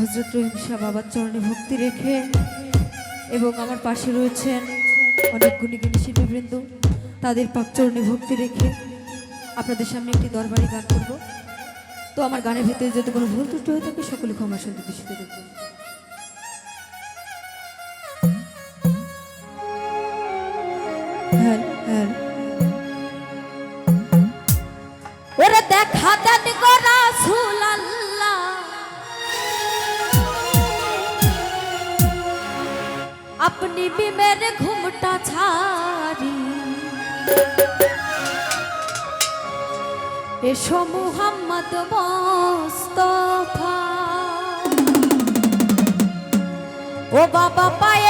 হজরত রহিম বাবার চরণে ভক্তি রেখে এবং আমার পাশে রয়েছেন অনেক গুণী গুণী শিল্পীবৃন্দ। তাদের পাক চরণে ভক্তি রেখে আপনাদের সামনে একটি দরবারি গান করব। তো আমার গানের ভিতরে যদি কোনো ভুল ত্রুটি হয়ে থাকে, সকলে ক্ষমা সন্তুষ্ট দেখবেন अपनी भी मेरे घूमटा छारी এসো মুহাম্মদ মোস্তফা ও বাবা পায়ে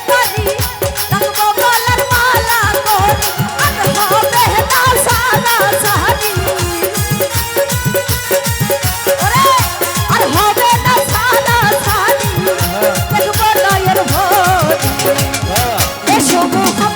প্রভু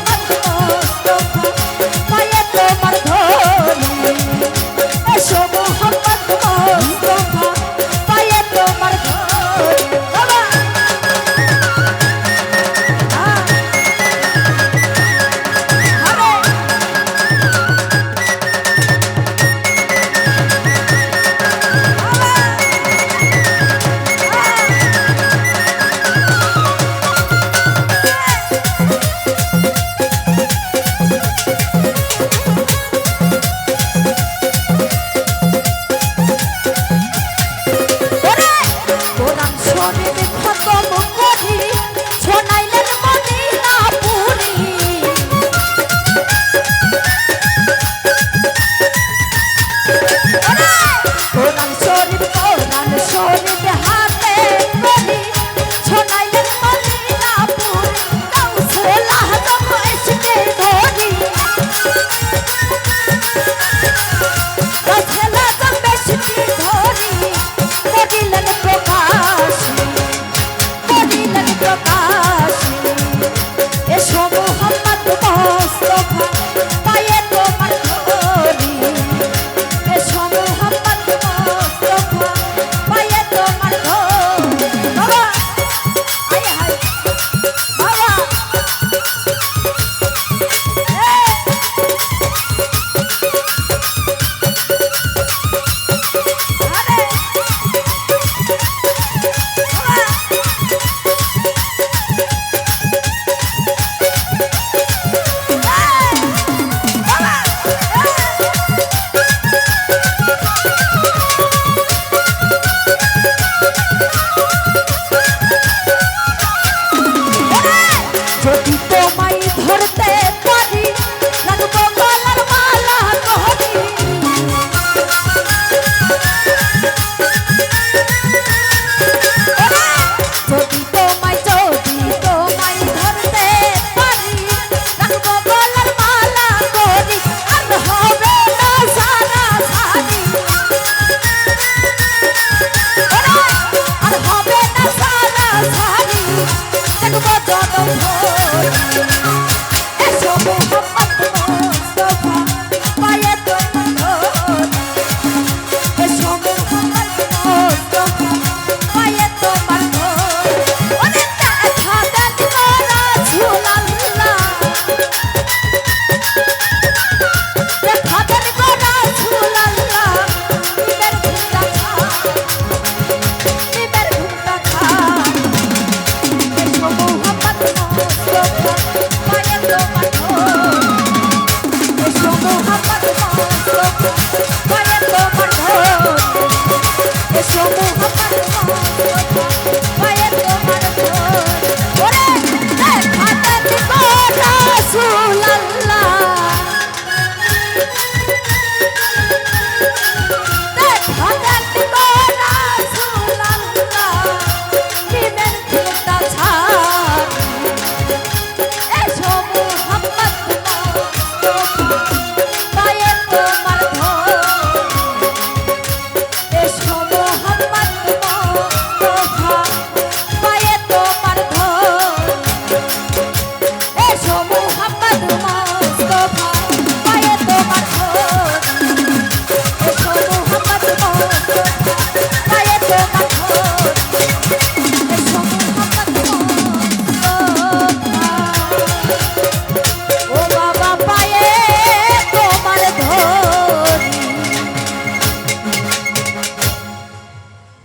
Thank you. Esse é o bom Show